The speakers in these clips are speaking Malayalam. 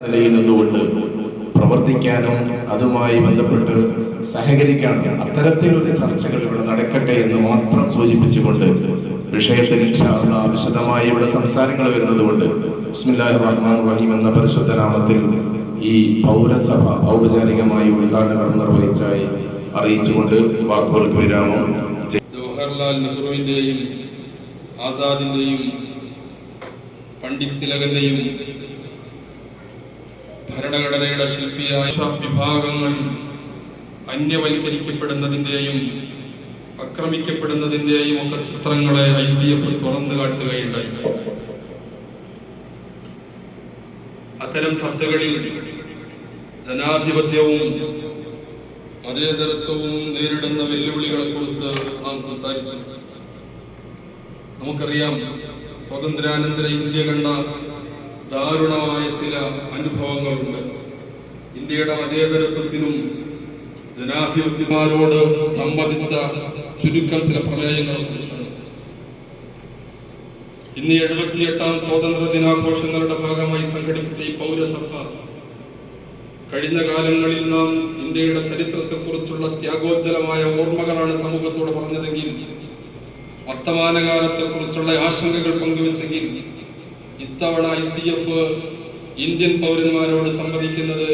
നിലയിൽ നിന്നുകൊണ്ട് പ്രവർത്തിക്കാനും അതുമായി ബന്ധപ്പെട്ട് സഹകരിക്കാനും അത്തരത്തിലൊരു ചർച്ചകൾ ഇവിടെ നടക്കട്ടെ എന്ന് മാത്രം സൂചിപ്പിച്ചുകൊണ്ട് വിഷയത്തിൽ വിശദമായി ഇവിടെ സംസാരങ്ങൾ വരുന്നത് കൊണ്ട് റഹ്മാൻ റഹീം എന്ന പരിശുദ്ധ നാമത്തിൽ ഈ പൗരസഭ ഔപചാരികമായി ഉദ്ഘാടനം നിർവഹിച്ചായി അറിയിച്ചുകൊണ്ട് വാക്കുകൾക്ക് വിരാമം. ജവഹർലാൽ നെഹ്റുവിന്റെയും ആസാദിന്റെയും പണ്ഡിറ്റ് തിലകന്റെയും ഭരണഘടനയുടെ ശില്പിയായ വിഭാഗങ്ങൾ അന്യവൽക്കരിക്കപ്പെടുന്നതിന്റെയും ആക്രമിക്കപ്പെടുന്നതിന്റെയും ഒക്കെ ചിത്രങ്ങളെ ഐ സി എഫ് തുറന്നു കാട്ടുകയുണ്ടായി. അത്തരം ചർച്ചകളിൽ ജനാധിപത്യവും മതേതരത്വവും നേരിടുന്ന വെല്ലുവിളികളെക്കുറിച്ച് നാം സംസാരിച്ചു. നമുക്കറിയാം സ്വാതന്ത്ര്യാനന്തര ഇന്ത്യ കണ്ട ദാരുണമായ ചില അനുഭവങ്ങളുണ്ട്. ഇന്ത്യയുടെ മതേതരത്വത്തിനും ജനാധിപത്യമാരോട് സംവദിച്ച ചുരുക്കം ചില പ്രമേയങ്ങളെ ഇന്ന് എഴുപത്തിയെട്ടാം സ്വാതന്ത്ര്യ ദിനാഘോഷങ്ങളുടെ ഭാഗമായി സംഘടിപ്പിച്ച ഈ പൗരസഭ കഴിഞ്ഞ കാലങ്ങളിൽ നാം ഇന്ത്യയുടെ ചരിത്രത്തെക്കുറിച്ചുള്ള ത്യാഗോജ്ജലമായ ഓർമ്മകളാണ് സമൂഹത്തോട് പറഞ്ഞതെങ്കിൽ വർത്തമാനകാലത്തെക്കുറിച്ചുള്ള ആശങ്കകൾ പങ്കുവെച്ചെങ്കിൽ ഇത്തവണ ഐ സി എഫ് ഇന്ത്യൻ പൗരന്മാരോട് സംവദിക്കുന്നത്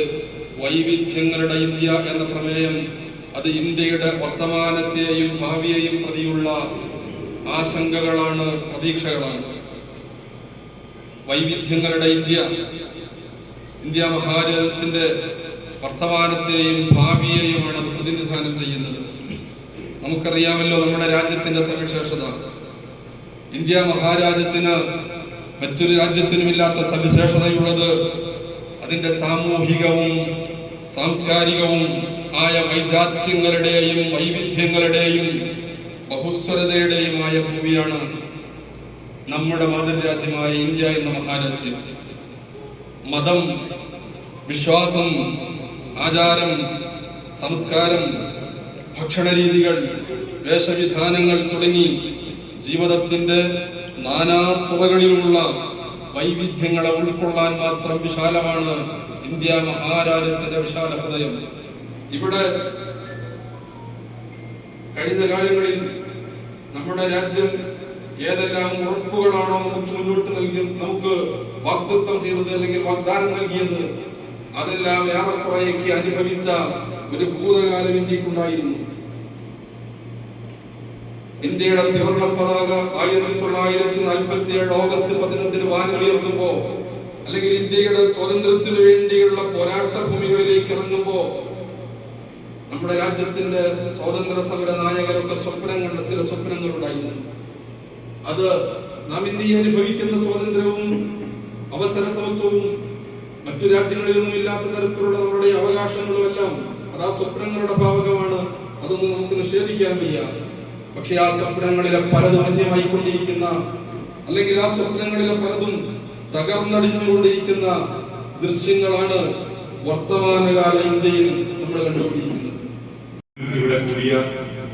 വൈവിധ്യങ്ങളുടെ ഇന്ത്യ എന്ന പ്രമേയം അത് ഇന്ത്യയുടെ വർത്തമാനത്തെയും ഭാവിയെയും പ്രതിയുള്ള ആശങ്കകളാണ് പ്രതീക്ഷകളാണ്. വൈവിധ്യങ്ങളുടെ ഇന്ത്യ ഇന്ത്യ മഹാരാജ്യത്തിന്റെ വർത്തമാനത്തെയും ഭാവിയെയുമാണ് അത് പ്രതിനിധാനം ചെയ്യുന്നത്. നമുക്കറിയാമല്ലോ നമ്മുടെ രാജ്യത്തിന്റെ സവിശേഷത. ഇന്ത്യ മഹാരാജ്യത്തിന് മറ്റൊരു രാജ്യത്തിനുമില്ലാത്ത സവിശേഷതയുള്ളത് അതിന്റെ സാമൂഹികവും സാംസ്കാരികവും ആയ വൈജാത്യങ്ങളുടെയും വൈവിധ്യങ്ങളുടെയും ബഹുസ്വരതയുടെയുമായ ഭൂമിയാണ് നമ്മുടെ മാതൃരാജ്യമായ ഇന്ത്യ എന്ന മഹാരാജ്യം. മതം വിശ്വാസം ആചാരം സംസ്കാരം ഭക്ഷണരീതികൾ വേഷവിധാനങ്ങൾ തുടങ്ങി ജീവിതത്തിന്റെ നാനാ തുറകളിലുള്ള വൈവിധ്യങ്ങളെ ഉൾക്കൊള്ളാൻ മാത്രം വിശാലമാണ് ഇന്ത്യ മഹാരാജ്യത്തിന്റെ വിശാല ഹൃദയം. ഇവിടെ കഴിഞ്ഞ കാലങ്ങളിൽ നമ്മുടെ രാജ്യം ഏതെല്ലാം ഉറപ്പുകളാണോ നമുക്ക് മുന്നോട്ട് നൽകിയത് നമുക്ക് വാഗ്ദത്വം ചെയ്തത് അല്ലെങ്കിൽ വാഗ്ദാനം നൽകിയത് അതെല്ലാം ഏറെക്കുറേക്ക് അനുഭവിച്ച ഒരു ഭൂതകാലം ഇന്ത്യക്കുണ്ടായിരുന്നു. ഇന്ത്യയുടെ ത്രിവർണ പതാക ആയിരത്തി തൊള്ളായിരത്തി നാൽപ്പത്തി ഏഴ് ഓഗസ്റ്റ് പതിനഞ്ചിന് വാനുയർത്തുമ്പോ അല്ലെങ്കിൽ ഇന്ത്യയുടെ സ്വാതന്ത്ര്യത്തിനു വേണ്ടിയുള്ള പോരാട്ട ഭൂമികളിലേക്ക് ഇറങ്ങുമ്പോ നമ്മുടെ രാജ്യത്തിന്റെ സ്വാതന്ത്ര്യ സമര നായകരൊക്കെ സ്വപ്നം കണ്ട ചില സ്വപ്നങ്ങളുണ്ടായിരുന്നു. അത് നാം ഇന്ത്യ അനുഭവിക്കുന്ന സ്വാതന്ത്ര്യവും അവസര സമത്വവും മറ്റു രാജ്യങ്ങളിൽ നിന്നും ഇല്ലാത്ത തരത്തിലുള്ള നമ്മുടെ അവകാശങ്ങളും എല്ലാം അത് ആ സ്വപ്നങ്ങളുടെ ഭാവകമാണ് അതൊന്നും നമുക്ക് നിഷേധിക്കാൻ വയ്യ. പക്ഷെ ആ സ്വപ്നങ്ങളിലെ പലതും അന്യമായി കൊണ്ടിരിക്കുന്ന അല്ലെങ്കിൽ ആ സ്വപ്നങ്ങളിലെ പലതും തകർന്നടിഞ്ഞുകൊണ്ടിരിക്കുന്ന ദൃശ്യങ്ങളാണ് വർത്തമാനകാല ഇന്ത്യയിൽ നമ്മൾ കണ്ടുകൊണ്ടിരിക്കുന്നത്. ഇവിടെ കൂടിയ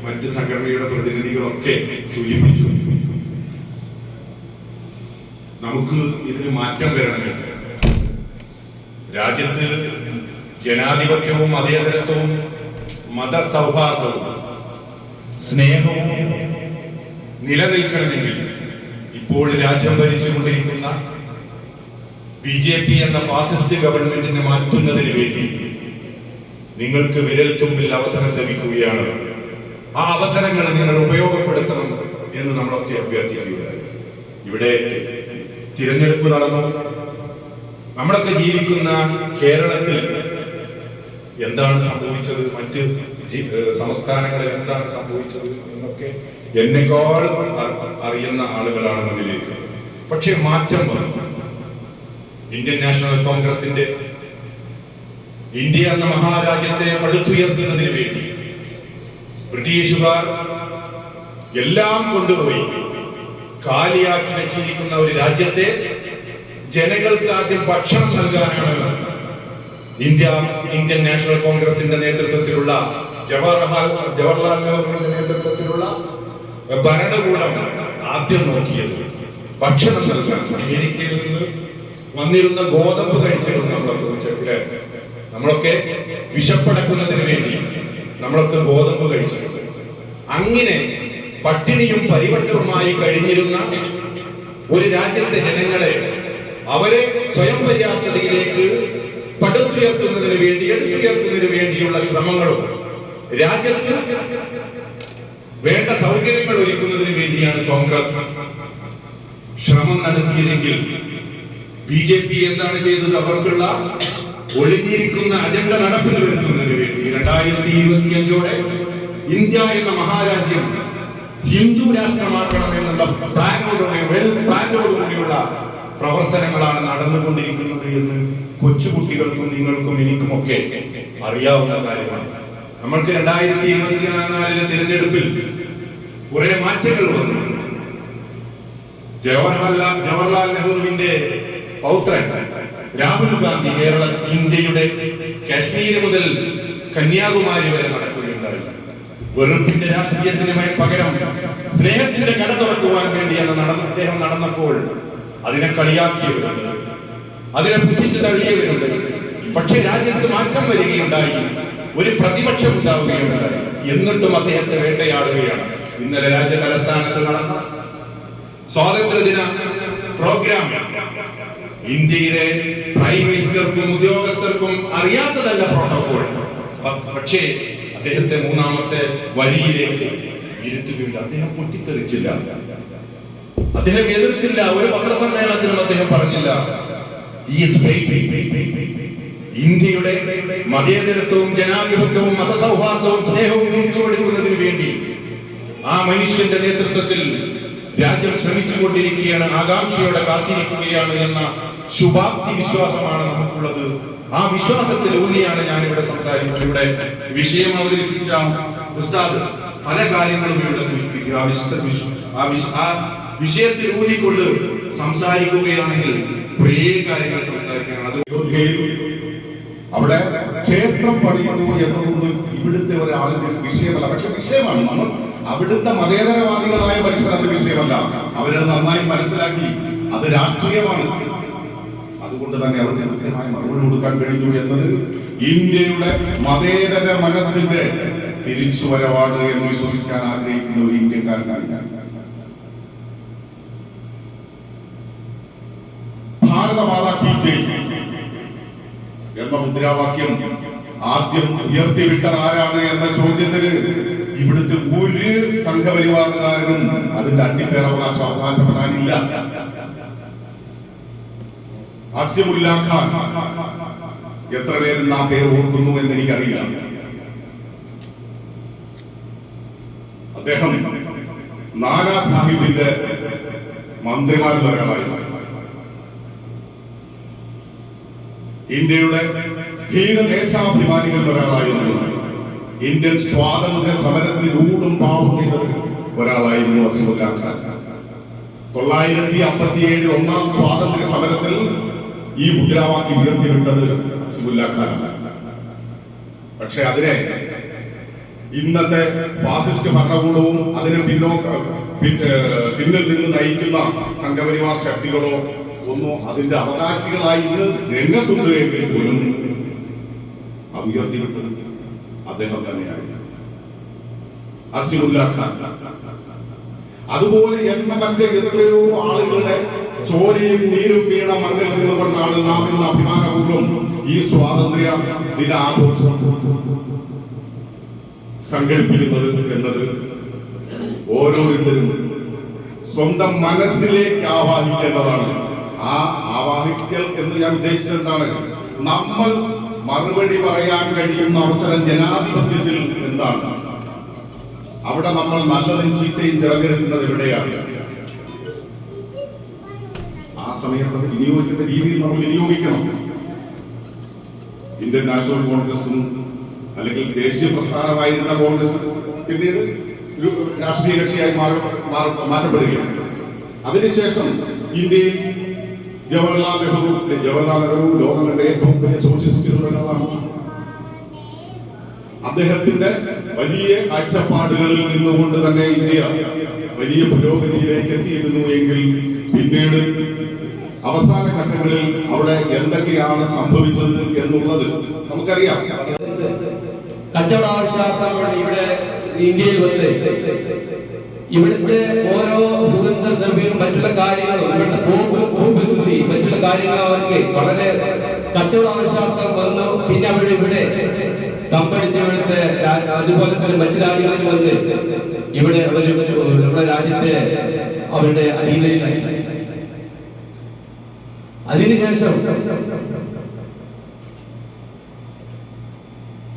മറ്റ് സംഘടനയുടെ പ്രതിനിധികളൊക്കെ സൂചിപ്പിച്ചു. നമുക്ക് ഇതിന് മാറ്റം വരണമെങ്കിൽ രാജ്യത്ത് ജനാധിപത്യവും മതേതരത്വവും മതസൗഹാർദ്ദവും സ്നേഹവും നിലനിൽക്കണമെങ്കിൽ ഇപ്പോൾ രാജ്യം ഭരിച്ചുകൊണ്ടിരിക്കുന്ന ബി ജെ പി എന്ന ഫാസിസ്റ്റ് ഗവൺമെന്റിനെ മാറ്റുന്നതിന് വേണ്ടി നിങ്ങൾക്ക് വിരൽ തുമ്പിൽ അവസരം ലഭിക്കുകയാണ്. ആ അവസരങ്ങൾ നിങ്ങൾ ഉപയോഗപ്പെടുത്തണം എന്ന് നമ്മളൊക്കെ അഭ്യർത്ഥിക്കുകയുണ്ടായി. ഇവിടെ തിരഞ്ഞെടുപ്പ് നടന്നു. നമ്മളൊക്കെ ജീവിക്കുന്ന കേരളത്തിൽ എന്താണ് സംഭവിച്ചത്? മറ്റ് സംസ്ഥാനങ്ങളിൽ എന്താണ് സംഭവിച്ചത് എന്നൊക്കെ എന്നെക്കാൾ അറിയുന്ന ആളുകളാണ് മുന്നിലേക്ക്. പക്ഷേ മാറ്റം വന്നു. ഇന്ത്യൻ നാഷണൽ കോൺഗ്രസിന്റെ ഇന്ത്യ എന്ന മഹാരാജ്യത്തെ പടുത്തുയർത്തുന്നതിന് വേണ്ടി ബ്രിട്ടീഷുകാർ എല്ലാം കൊണ്ടുപോയി കാലിയാക്കി വെച്ചിരിക്കുന്ന ഒരു രാജ്യത്തെ ജനങ്ങൾക്ക് ആദ്യം ഭക്ഷണം നൽകാനാണ് ഇന്ത്യ ഇന്ത്യൻ നാഷണൽ കോൺഗ്രസിന്റെ നേതൃത്വത്തിലുള്ള ജവഹർലാൽ ജവഹർലാൽ നെഹ്റുവിന്റെ നേതൃത്വത്തിലുള്ള ഭരണകൂടം ആദ്യം നോക്കിയത് ഭക്ഷണം നൽകാൻ അമേരിക്കയിൽ നിന്ന് വന്നിരുന്ന ഗോതമ്പ് കഴിച്ചിരുന്നു നമ്മളൊക്കെ ഉച്ചയ്ക്ക് നമ്മളൊക്കെ വിശപ്പടക്കുന്നതിന് വേണ്ടി നമ്മളൊക്കെ ഗോതമ്പ് കഴിച്ചിട്ടുണ്ട് അങ്ങനെ പട്ടിണിയും പരിവട്ടവുമായി കഴിഞ്ഞിരുന്ന ഒരു രാജ്യത്തെ ജനങ്ങളെ അവരെ സ്വയം പര്യാപ്തതയിലേക്ക് പടുത്തുയർത്തുന്നതിന് വേണ്ടി എടുത്തുയർത്തുന്നതിന് വേണ്ടിയുള്ള ശ്രമങ്ങളും രാജ്യത്ത് വേണ്ട സൗകര്യങ്ങൾ ഒരുക്കുന്നതിന് വേണ്ടിയാണ് കോൺഗ്രസ്. ശ്രമം നടത്തിയതെങ്കിൽ ബി ജെ പി എന്താണ് ചെയ്തത്? അവർക്കുള്ള ഒളിഞ്ഞിരിക്കുന്ന അജണ്ട നടപ്പിൽ വരുത്തുന്നതിന് വേണ്ടി രണ്ടായിരത്തി ഇരുപത്തി അഞ്ചോടെ ഇന്ത്യ എന്ന മഹാരാജ്യം ഹിന്ദു രാഷ്ട്രമാക്കണം എന്നുള്ള പ്ലാനോടുകൂടി വെൽ പ്രവർത്തനങ്ങളാണ് നടന്നുകൊണ്ടിരിക്കുന്നത് എന്ന് കൊച്ചുകുട്ടികൾക്കും നിങ്ങൾക്കും എനിക്കുമൊക്കെ അറിയാവുന്ന കാര്യമാണ്. നമ്മൾക്ക് രണ്ടായിരത്തി ഇരുപത്തിനാലിലെ തിരഞ്ഞെടുപ്പിൽ കുറെ മാറ്റങ്ങൾ വന്നു. ജവഹർലാൽ ജവഹർലാൽ നെഹ്റുവിന്റെ പൗത്രൻ രാഹുൽ ഗാന്ധി കേരള ഇന്ത്യയുടെ കാശ്മീർ മുതൽ കന്യാകുമാരി വരെ നടക്കുകയുണ്ടായി. വെറുപ്പിന്റെ രാഷ്ട്രീയത്തിന് പകരം സ്നേഹത്തിന്റെ കട തുറക്കുവാൻ വേണ്ടിയാണ് നടന്ന അദ്ദേഹം നടന്നപ്പോൾ അതിനെ കളിയാക്കിയവരുണ്ട്. അതിനെ പുച്ഛിച്ചു തള്ളിയവരുണ്ട്. പക്ഷെ രാജ്യത്ത് മാറ്റം വരികയുണ്ടായി. ഒരു പ്രതിപക്ഷം ഉണ്ടാവുകയുണ്ടായി. എന്നിട്ടും അദ്ദേഹത്തെ വേട്ടയാടുകയാണ്. ഇന്നലെ രാജ്യ തലസ്ഥാനത്ത് നടന്ന സ്വാതന്ത്ര്യദിന പ്രോഗ്രാം ഇന്ത്യയിലെ പ്രൈം മിനിസ്റ്റർക്കും ഉദ്യോഗസ്ഥർക്കും അറിയാത്തതല്ല പ്രോട്ടോകോൾ പക്ഷേ അദ്ദേഹത്തെ മൂന്നാമത്തെ വരിയിലേക്ക് ഇരുത്തുകയുണ്ട് അദ്ദേഹം പൊട്ടിത്തെറിച്ചില്ല. അദ്ദേഹം എതിർത്തില്ല. ഒരു പത്രസമ്മേളനത്തിലും അദ്ദേഹം പറഞ്ഞില്ല. ഈ. ഇന്ത്യയുടെ മതേതരത്വവും ജനാധിപത്യവും മതസൗഹാർദ്ദവും സ്നേഹവും തിരിച്ചു കൊടുക്കുന്നതിന് വേണ്ടി ആ മനുഷ്യന്റെ നേതൃത്വത്തിൽ രാജ്യം ശ്രമിച്ചുകൊണ്ടിരിക്കുകയാണ് ആകാംക്ഷയോടെ കാത്തിരിക്കുകയാണ് എന്ന ശുഭാപ്തി വിശ്വാസമാണ് നമുക്കുള്ളത്. ആ വിശ്വാസത്തിൽ ഊന്നിയാണ് ഞാൻ ഇവിടെ സംസാരിക്കുന്നത്. ഇവിടെ വിഷയം അവതരിപ്പിച്ച ഉസ്താദ് പല കാര്യങ്ങളും ഇവിടെ സൂചിപ്പിക്കുക. ആ വിശുദ്ധ ആ വിഷയത്തിൽ ഊന്നിക്കൊണ്ട് സംസാരിക്കുകയാണെങ്കിൽ കുറേ കാര്യങ്ങൾ സംസാരിക്കുകയാണ് അത് പണിയുന്നു എന്നതൊന്നും ഇവിടുത്തെ ഒരാളിന്റെ വിഷയമല്ല. പക്ഷെ വിഷയമാണ് നമ്മൾ അവിടുത്തെ മതേതരവാദികളായ മനുഷ്യർ അത് വിഷയമല്ല. അവരത് നന്നായി മനസ്സിലാക്കി. അത് രാഷ്ട്രീയമാണ്. അതുകൊണ്ട് തന്നെ അവർക്ക് കൃത്യമായ മറുപടി കൊടുക്കാൻ കഴിഞ്ഞു എന്നത് ഇന്ത്യയുടെ മതേതര മനസ്സിന്റെ തിരിച്ചുവരവാണ് എന്ന് വിശ്വസിക്കാൻ ആഗ്രഹിക്കുന്ന ഒരു ഇന്ത്യക്കാരനാണ് ഞാൻ. ഭാരതമാതാ കി ജയ് എന്ന മുദ്രാവാക്യം ആദ്യം ഉയർത്തിവിട്ടത് ആരാണ് എന്ന ചോദ്യത്തിന് ഇവിടുത്തെ ഒരു സംഘപരിവാറുകാരനും അതിന്റെ അന്യപേരവകാശ അവകാശപ്പെടാനില്ല. അസ്യമുല്ല ഖാൻ എത്ര പേര് ആ പേര് ഓർക്കുന്നു എന്ന് എനിക്കറിയില്ല അദ്ദേഹം നാനാ സാഹിബിന്റെ മന്ത്രിമാരിൽ ഒരാളായിരുന്നു ഇന്ത്യയുടെ ധീരദേശാഭിമാനികളിൽ ഒരാളായിരുന്നു. ഇന്ത്യൻ സ്വാതന്ത്ര്യ സമരത്തിന് ഊടും പാവും ചെയ്ത ഒരാളായിരുന്നു അസിമുല്ല തൊള്ളായിരത്തി അമ്പത്തി ഏഴ് ഒന്നാം സ്വാതന്ത്ര്യ സമരത്തിൽ ഈ മുദ്രാവാക്യം ഉയർത്തിവിട്ടത് അസിമുല്ല പക്ഷെ അതിനെ ഇന്നത്തെ ഫാസിസ്റ്റ് ഭരണകൂടവും അതിന് പിന്നോക്ക പിന്നിൽ നിന്ന് നയിക്കുന്ന സംഘപരിവാർ ശക്തികളോ ഒന്നും അതിന്റെ അവകാശികളായി ഇന്ന് രംഗത്തുണ്ട് എങ്കിൽ പോലും അത് ഉയർത്തിവിട്ടത് അദ്ദേഹം തന്നെയായിരുന്നു. അസിമുല്ല ഖാൻ. അതുപോലെ എണ്ണമറ്റ എത്രയോ ആളുകളുടെ ചോരയും നീരും വീണ മണ്ണിൽ നിന്നുകൊണ്ടാണ് നാം ഇന്ന് അഭിമാനപൂർവം ഈ സ്വാതന്ത്ര്യ ദിനാഘോഷം സംഘടിപ്പിക്കുന്നത് എന്നത് ഓരോരുത്തരും സ്വന്തം മനസ്സിലേക്ക് ആവാഹിക്കേണ്ടതാണ്. ആ ആവാഹിക്കൽ എന്ന് ഞാൻ ഉദ്ദേശിച്ചത് എന്താണ്? നമ്മൾ മറുപടി പറയാൻ കഴിയുന്ന അവസരം ജനാധിപത്യത്തിൽ എന്താണ്? അവിടെ നമ്മൾ നല്ലതും ചീത്തയും തിരഞ്ഞെടുക്കുന്നത് എവിടെയാണ്? ആ സമയം അത് വിനിയോഗിക്കേണ്ട രീതിയിൽ നമ്മൾ വിനിയോഗിക്കണം. ഇന്ത്യൻ നാഷണൽ കോൺഗ്രസും അല്ലെങ്കിൽ ദേശീയ പ്രസ്ഥാനമായിരുന്ന കോൺഗ്രസ് പിന്നീട് രാഷ്ട്രീയ കക്ഷിയായി മാറി മാറി- മാറ്റപ്പെടുകയാണ്. അതിനുശേഷം ഇന്ത്യയിൽ ജവഹർലാൽ നെഹ്റു ജവഹർലാൽ നെഹ്റു ലോകങ്ങളുടെ ഏറ്റവും വലിയ സോഷ്യലിസ്റ്റുകളിൽ അദ്ദേഹത്തിന്റെ വലിയ കാഴ്ചപ്പാടുകളിൽ നിന്നുകൊണ്ട് തന്നെ ഇന്ത്യ വലിയ പുരോഗതിയിലേക്ക് എത്തിയിരുന്നു എങ്കിൽ പിന്നീട് അവസാന ഘട്ടങ്ങളിൽ അവിടെ എന്തൊക്കെയാണ് സംഭവിച്ചത് എന്നുള്ളത് നമുക്കറിയാം. കച്ചവട ഇവിടെ ഇന്ത്യയിൽ വന്ന് ഇവിടുത്തെ ഓരോ സുഗന്ധ ദ്രവ്യവും മറ്റുള്ള കാര്യങ്ങളും ഇവിടുത്തെ ബോംബ് കൂടി മറ്റുള്ള കാര്യങ്ങൾ അവർക്ക് വളരെ കച്ചവട ആവശ്യാർത്ഥം വന്നു. പിന്നെ അവർ ഇവിടെ കമ്പടിച്ച് ഇവിടുത്തെ അതുപോലെ തന്നെ മറ്റു രാജ്യങ്ങളിൽ വന്ന് ഇവിടെ അവർ നമ്മുടെ രാജ്യത്തെ അവരുടെ അധീനയിലാക്കി അതിനുശേഷം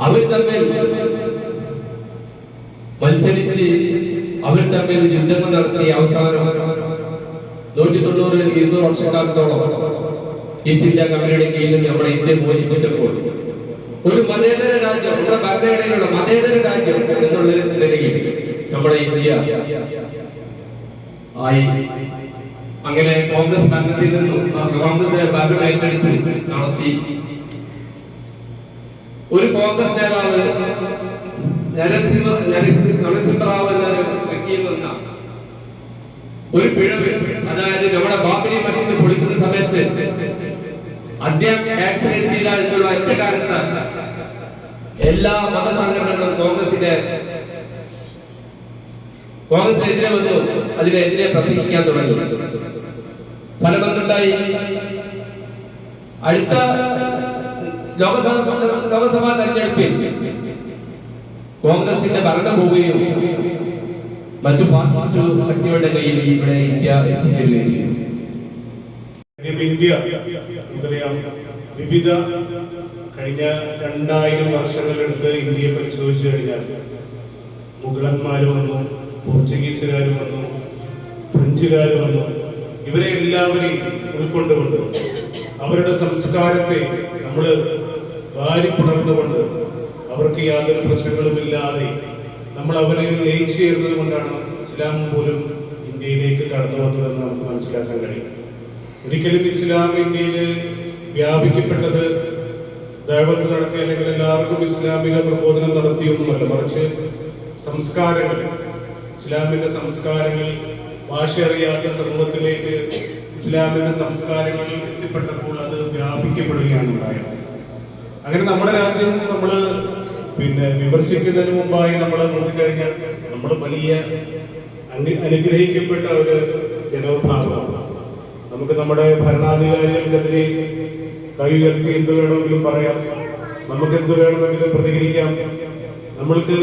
അവർ തമ്മിൽ മത്സരിച്ച് അവർ തമ്മിൽ യുദ്ധങ്ങൾ നടത്തി അവസാനം നൂറ്റി തൊണ്ണൂറ് ഇരുന്നൂറ് വർഷക്കാലത്തോളം ഈസ്റ്റ് ഇന്ത്യ കമ്പനിയുടെ കീഴിൽ നമ്മുടെ ഇന്ത്യ മോചിപ്പിച്ചപ്പോൾ ഒരു മതേതര രാജ്യം നമ്മുടെ ഭരണഘടനയിലുള്ള മതേതര രാജ്യം എന്നുള്ള നിലയിൽ നമ്മുടെ ഇന്ത്യ ആയി. അങ്ങനെ കോൺഗ്രസ് ഭരണത്തിൽ നിന്നും കോൺഗ്രസ് ഭരണം ഏറ്റെടുത്ത് നടത്തി. ഒരു കോൺഗ്രസ് നേതാവ് നരസിംഹ നരസിംഹ നരസിംഹറാവു എന്ന വ്യക്തിയിൽ വന്ന ഒരു പിഴവ് അതായത് നമ്മുടെ ബാബരി മസ്ജിദ് പൊളിക്കുന്ന സമയത്ത് അദ്ദേഹം ആക്ഷൻ എടുത്തില്ല എന്നുള്ള ഒറ്റ എല്ലാ മതസംഘടനകളും കോൺഗ്രസിന്റെ കോൺഗ്രസിനെതിരെ വന്നു. അതിനെതിരെ പ്രസംഗിക്കാൻ തുടങ്ങി. ഫലമെന്തുണ്ടായി അടുത്ത ലോകസഭ ലോകസഭാ തെരഞ്ഞെടുപ്പിൽ കോൺഗ്രസിന്റെ ഭരണം പോവുകയും മറ്റു പാശ്ചാത്യ ശക്തികളുടെ കയ്യിൽ ഇവിടെ ഇന്ത്യ എത്തിച്ചേരുകയും ഇന്ത്യ വിവിധ കഴിഞ്ഞ രണ്ടായിരം വർഷങ്ങളെടുത്ത് ഇന്ത്യയെ പരിശോധിച്ചു കഴിഞ്ഞാൽ മുഗളന്മാർ വന്നു പോർച്ചുഗീസുകാർ വന്നു ഫ്രഞ്ചുകാർ വന്നു. ഇവരെ എല്ലാവരെയും ഉൾക്കൊണ്ടുകൊണ്ട് അവരുടെ സംസ്കാരത്തെ നമ്മൾ വാരി പുണർന്നുകൊണ്ട് അവർക്ക് യാതൊരു പ്രശ്നങ്ങളുമില്ലാതെ നമ്മൾ അവരെ ലയിച്ചു ചേരുന്നത് കൊണ്ടാണ് ഇസ്ലാം പോലും ഇന്ത്യയിലേക്ക് കടന്നു വന്നതെന്ന് നമുക്ക് മനസ്സിലാക്കാൻ കഴിയും. ഒരിക്കലും ഇസ്ലാം ഇന്ത്യയിൽ വ്യാപിക്കപ്പെട്ടത് ദൈവത്ത് നടത്തി അല്ലെങ്കിൽ എല്ലാവർക്കും ഇസ്ലാമിക പ്രബോധനം നടത്തിയൊന്നുമല്ല മറിച്ച് സംസ്കാരങ്ങൾ. ഇസ്ലാമിന്റെ സംസ്കാരങ്ങൾ ഭാഷ അറിയാത്ത സമൂഹത്തിലേക്ക് ഇസ്ലാമിന്റെ സംസ്കാരങ്ങൾ എത്തിപ്പെട്ടപ്പോൾ അത് വ്യാപിക്കപ്പെടുകയാണ് ഉണ്ടായത്. അങ്ങനെ നമ്മുടെ രാജ്യം നമ്മൾ പിന്നെ വിമർശിക്കുന്നതിന് മുമ്പായി നമ്മൾ നോക്കിക്കഴിഞ്ഞാൽ നമ്മൾ വലിയ അനു- അനുഗ്രഹിക്കപ്പെട്ട ഒരു ജനവിഭാഗമാണ്. നമുക്ക് നമ്മുടെ ഭരണാധികാരികൾക്കെതിരെ കൈ ഉയർത്തി എന്ത് വേണമെങ്കിലും പറയാം. നമുക്ക് എന്ത് വേണമെങ്കിലും പ്രതികരിക്കാം. നമ്മൾക്ക്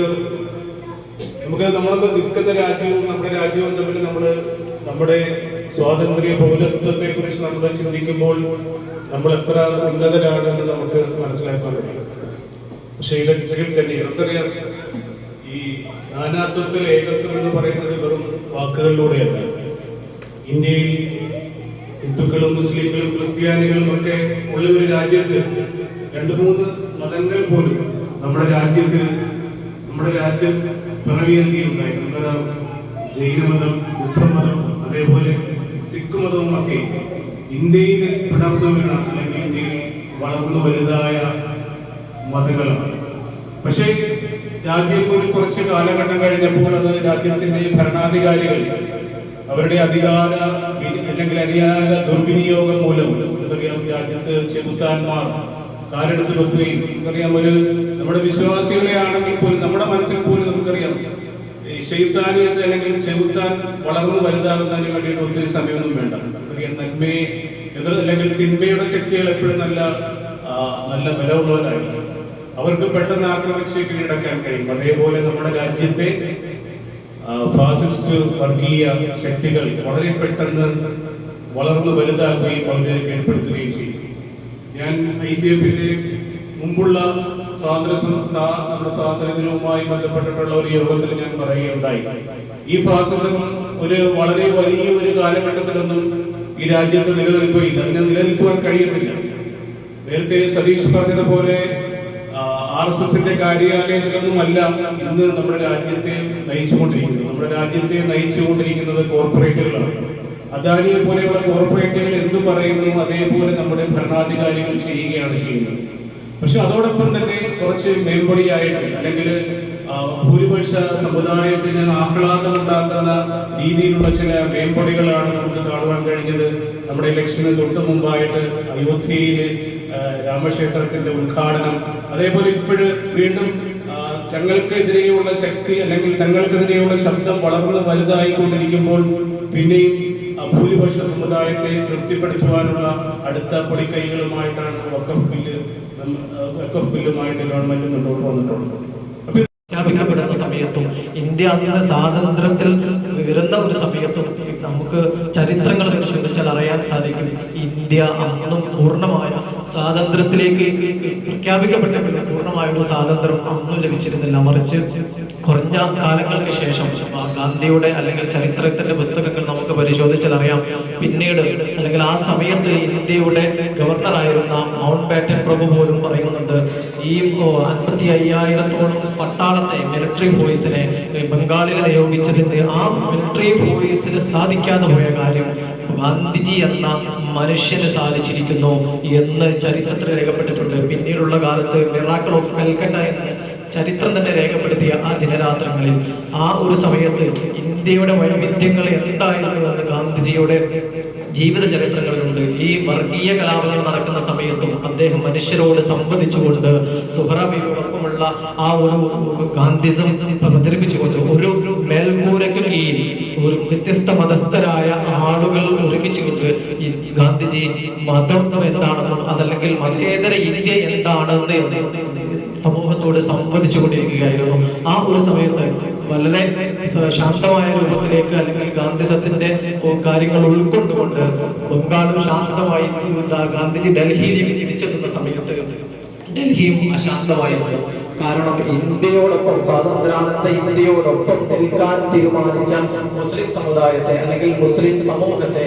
നമുക്ക് നമ്മളൊക്കെ നിൽക്കുന്ന രാജ്യവും നമ്മുടെ രാജ്യവും തമ്മിൽ നമ്മൾ നമ്മുടെ സ്വാതന്ത്ര്യ പൗരത്വത്തെ കുറിച്ച് നമ്മൾ ചിന്തിക്കുമ്പോൾ നമ്മൾ എത്ര ഉന്നതരാണെന്ന് നമുക്ക് മനസ്സിലാക്കാൻ കഴിയും പക്ഷെ ഇതൊക്കെ തന്നെ നമുക്കറിയാം ഈ നാനാത്വത്തിൽ ഏകത്വം എന്ന് പറയുന്നത് വെറും വാക്കുകളിലൂടെയല്ല. ഇന്ത്യയിൽ ഹിന്ദുക്കളും മുസ്ലിങ്ങളും ക്രിസ്ത്യാനികളും ഒക്കെ ഉള്ള ഒരു രാജ്യത്ത് രണ്ട് മൂന്ന് മതങ്ങൾ പോലും നമ്മുടെ രാജ്യത്തിൽ നമ്മുടെ രാജ്യം പിറവിയേറുകയുണ്ടായി നമ്മുടെ ജൈനമതം ബുദ്ധമതം അതേപോലെ സിഖ് മതവും ഒക്കെ ഇന്ത്യയിൽ പിളർന്നു വീണ അല്ലെങ്കിൽ ഇന്ത്യയിൽ വളർന്നു വലുതായ മതങ്ങളാണ് പക്ഷേ രാജ്യം ഒരു കുറച്ച് കാലഘട്ടം കഴിഞ്ഞപ്പോൾ അത് രാജ്യത്തിന്റെ ഭരണാധികാരികൾ അവരുടെ അധികാര അല്ലെങ്കിൽ അധികാര ദുർവിനിയോഗം മൂലം നമുക്കറിയാം രാജ്യത്ത് ചെകുത്താന്മാർ കാലെടുത്ത് വെക്കുകയും നമുക്കറിയാം ഒരു നമ്മുടെ വിശ്വാസികളെ ആണെങ്കിൽ പോലും നമ്മുടെ മനസ്സിൽ പോലും നമുക്കറിയാം ഈ എന്ന് അല്ലെങ്കിൽ ചെകുത്താൻ വളർന്നു വലുതാകുന്നതിന് വേണ്ടിയിട്ട് ഒത്തിരി സമയമൊന്നും വേണ്ട. നമുക്കറിയാം നന്മയെ എതിർ അല്ലെങ്കിൽ തിന്മയുടെ ശക്തികൾ എപ്പോഴും നല്ല നല്ല ബലമുള്ളവരായിരിക്കും അവർക്ക് പെട്ടെന്ന് ആക്രമിച്ച് കീഴടക്കാൻ കഴിയും. അതേപോലെ നമ്മുടെ രാജ്യത്തെ ഫാസിസ്റ്റ് വർഗീയ ശക്തികൾ വളരെ പെട്ടെന്ന് വളർന്നു വലുതാക്കുകയും വളരെ ഏർപ്പെടുത്തുകയും ചെയ്യും. ഞാൻ ഐ സി എഫിന്റെ മുമ്പുള്ള സ്വാതന്ത്ര്യ നമ്മുടെ ബന്ധപ്പെട്ടിട്ടുള്ള ഒരു യോഗത്തിൽ ഞാൻ പറയുകയുണ്ടായി. ഈ ഫാസിസം ഒരു വളരെ വലിയ ഒരു കാലഘട്ടത്തിലൊന്നും ഈ രാജ്യത്ത് നിലനിൽക്കുകയില്ല. അതിനെ നിലനിൽക്കുവാൻ കഴിയുന്നില്ല. നേരത്തെ സതീഷ് പറഞ്ഞതുപോലെ ആർ എസ് എസിന്റെ കാര്യാലയങ്ങളൊന്നുമല്ല ഇന്ന് നമ്മുടെ രാജ്യത്തെ നയിച്ചുകൊണ്ടിരിക്കുന്നത്. നമ്മുടെ രാജ്യത്തെ നയിച്ചുകൊണ്ടിരിക്കുന്നത് കോർപ്പറേറ്റുകളാണ്. അദാനിയെ പോലെയുള്ള കോർപ്പറേറ്റുകൾ എന്ത് പറയുന്നു അതേപോലെ നമ്മുടെ ഭരണാധികാരികൾ ചെയ്യുകയാണ് ചെയ്യുന്നത്. പക്ഷെ അതോടൊപ്പം തന്നെ കുറച്ച് മേമ്പടിയായിട്ട് അല്ലെങ്കിൽ ഭൂരിപക്ഷ സമുദായത്തിന് ആഹ്ലാദം ഉണ്ടാക്കുന്ന രീതിയിലുള്ള ചില മേമ്പൊടികളാണ് നമുക്ക് കാണുവാൻ കഴിഞ്ഞത്. നമ്മുടെ ഇലക്ഷന് തൊട്ട് മുമ്പായിട്ട് അയോധ്യയിലെ രാമക്ഷേത്രത്തിന്റെ ഉദ്ഘാടനം. അതേപോലെ ഇപ്പോഴ് വീണ്ടും തങ്ങൾക്കെതിരെയുള്ള ശക്തി അല്ലെങ്കിൽ തങ്ങൾക്കെതിരെയുള്ള ശബ്ദം വളർന്ന് വലുതായിക്കൊണ്ടിരിക്കുമ്പോൾ പിന്നെയും ഭൂരിപക്ഷ സമുദായത്തെ തൃപ്തിപ്പെടുത്തുവാനുള്ള അടുത്ത പൊടിക്കൈകളുമായിട്ടാണ് വക്കഫ് ബില്ല് വക്കഫ് ബില്ലുമായിട്ട് ഗവൺമെന്റ് മുന്നോട്ട് വന്നിട്ടുള്ളത്. സമയത്തും ഇന്ത്യ അന്ന് സ്വാതന്ത്ര്യത്തിൽ വരുന്ന ഒരു സമയത്തും നമുക്ക് ചരിത്രങ്ങൾ പരിശോധിച്ചാൽ അറിയാൻ സാധിക്കും. ഇന്ത്യ അന്നും പൂർണമായ സ്വാതന്ത്ര്യത്തിലേക്ക് പ്രഖ്യാപിക്കപ്പെട്ടെങ്കിലും ഒരു സ്വാതന്ത്ര്യം അന്നും ലഭിച്ചിരുന്നില്ല. മറിച്ച് കുറഞ്ഞ കാലങ്ങൾക്ക് ശേഷം ഗാന്ധിയുടെ അല്ലെങ്കിൽ ചരിത്രത്തിന്റെ പുസ്തകങ്ങൾ നമുക്ക് പരിശോധിച്ചാൽ അറിയാം. പിന്നീട് അല്ലെങ്കിൽ ആ സമയത്ത് ഇന്ത്യയുടെ ഗവർണറായിരുന്ന മൗണ്ട് ബാറ്റൻ പ്രഭു പോലും പറയുന്നുണ്ട് ഈ അൻപത്തി അയ്യായിരത്തോളം പട്ടാളത്തെ മിലിറ്ററി ഫോഴ്സിനെ ബംഗാളിൽ നിയോഗിച്ചതിന് ആ മിലിറ്ററി ഫോഴ്സിന് സാധിക്കാതെ പോയ കാര്യം ഗാന്ധിജി എന്ന മനുഷ്യന് സാധിച്ചിരിക്കുന്നു എന്ന് ചരിത്രത്തിൽ രേഖപ്പെട്ടിട്ടുണ്ട്. പിന്നീടുള്ള കാലത്ത് മിറാക്കിൾ ഓഫ് കൽക്കട്ട എന്ന് ചരിത്രം തന്നെ രേഖപ്പെടുത്തിയ ആ ദിനരാത്രങ്ങളിൽ ആ ഒരു സമയത്ത് ഇന്ത്യയുടെ വൈവിധ്യങ്ങൾ എന്തായിരുന്നു എന്ന് ഗാന്ധിജിയുടെ ജീവിത ചരിത്രങ്ങളിലുണ്ട്. ഈ വർഗീയ കലാപങ്ങൾ നടക്കുന്ന സമയത്തും അദ്ദേഹം മനുഷ്യരോട് സംവദിച്ചുകൊണ്ട് സുഹറബിയോടൊപ്പമുള്ള ആ ഒരു ഗാന്ധിസം പ്രചരിപ്പിച്ചുകൊണ്ട് ഒരു മേൽക്കൂരയ്ക്ക് കീഴിൽ ഒരു വ്യത്യസ്ത മതസ്ഥരായ ആളുകൾ ഒരുമിച്ചുകൊണ്ട് ഈ ഗാന്ധിജി മതം എന്താണെന്നും അതല്ലെങ്കിൽ മതേതര ഇന്ത്യ എന്താണെന്ന് സമൂഹത്തോട് സംവദിച്ചു കൊണ്ടിരിക്കുകയായിരുന്നു. ആ ഒരു സമയത്ത് വളരെ ശാന്തമായ രൂപത്തിലേക്ക് അല്ലെങ്കിൽ ഗാന്ധിസത്തിന്റെ കാര്യങ്ങൾ ഉൾക്കൊണ്ടുകൊണ്ട് ബംഗാളും ശാന്തമായി ഗാന്ധിജി ഡൽഹിയിലേക്ക് തിരിച്ചെത്തുന്ന സമയത്ത് ഡൽഹിയും അശാന്തമായിരുന്നു കാരണം ഇന്ത്യയോടൊപ്പം സ്വാതന്ത്ര്യാനന്ത ഇന്ത്യയോടൊപ്പം നിൽക്കാൻ തീരുമാനിച്ച മുസ്ലിം സമുദായത്തെ അല്ലെങ്കിൽ മുസ്ലിം സമൂഹത്തെ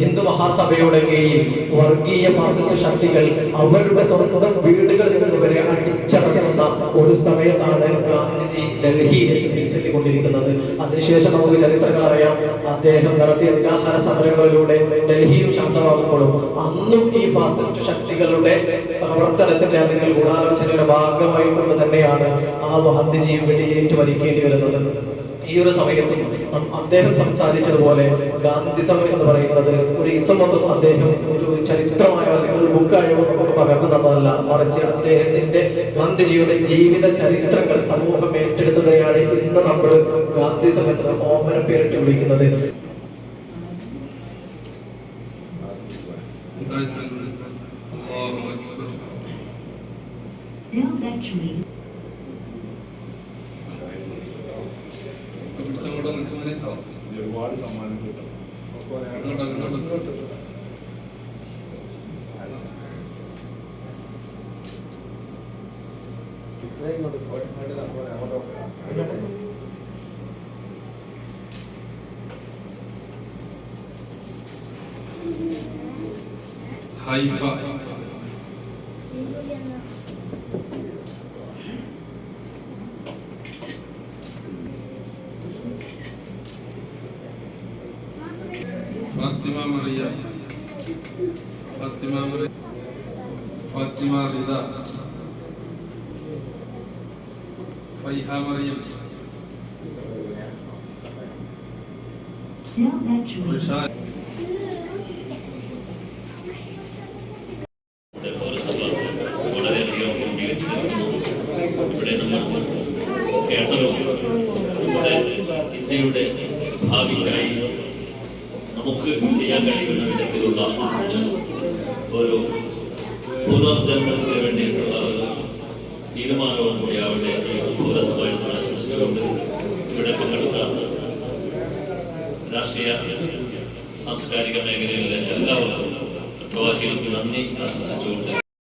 ഹിന്ദു മഹാസഭയുടെ കീഴിൽ വർഗീയ ഫാസിസ്റ്റ് ശക്തികൾ അവരുടെ സ്വന്തം വീടുകളിൽ നിന്ന് വരെ അടിച്ചടക്കുന്ന ഒരു സമയത്താണ് ഗാന്ധിജി ഡൽഹിയിലേക്ക് തിരിച്ചെത്തിക്കൊണ്ടിരിക്കുന്നത്. അതിനുശേഷം നമുക്ക് ചരിത്രങ്ങൾ അറിയാം. അദ്ദേഹം നടത്തിയ നിരാഹാര സമരങ്ങളിലൂടെ ഡൽഹിയും ശാന്തമാകുമ്പോഴും അന്നും ഈ ഫാസിസ്റ്റ് ശക്തികളുടെ പ്രവർത്തനത്തിന്റെ അല്ലെങ്കിൽ ഗൂഢാലോചനയുടെ ഭാഗമായിക്കൊണ്ട് തന്നെയാണ് ആ ഗാന്ധിജി വെടിയേറ്റ് മരിക്കേണ്ടി വരുന്നത്. ഈ ഒരു സമയത്തും അദ്ദേഹം സംസാരിച്ചതുപോലെ ഗാന്ധിസം എന്ന് പറയുന്നത് ഒരു ഇസമൊന്നും അദ്ദേഹം ഒരു ചരിത്രമായോ അല്ലെങ്കിൽ ഒരു ബുക്കായോ നമുക്ക് പകർന്നു തന്നതല്ല. മറിച്ച് അദ്ദേഹത്തിന്റെ ഗാന്ധിജിയുടെ ജീവിത ചരിത്രങ്ങൾ സമൂഹം ഏറ്റെടുത്തതിനെയാണ് ഇന്ന് നമ്മൾ ഗാന്ധിസം സമയത്ത് ഓമന പേരിട്ട് വിളിക്കുന്നത്. はい。ഇന്ത്യയുടെ ഭാവിക്കായി നമുക്ക് ചെയ്യാൻ കഴിയുന്ന വിധത്തിലുള്ള ഒരു പുനർജന്മത്തിന് വേണ്ടിയിട്ടുള്ള ഒരു തീരുമാനവും കൂടി അവിടെ പൗരസഭയിൽ ആശംസിച്ചുകൊണ്ട് ഇവിടെ പങ്കെടുത്ത രാഷ്ട്രീയ സാംസ്കാരിക മേഖലയിലെ എല്ലാവർക്കും പ്രവാഹികൾക്ക് നന്ദി ആശംസിച്ചുകൊണ്ട്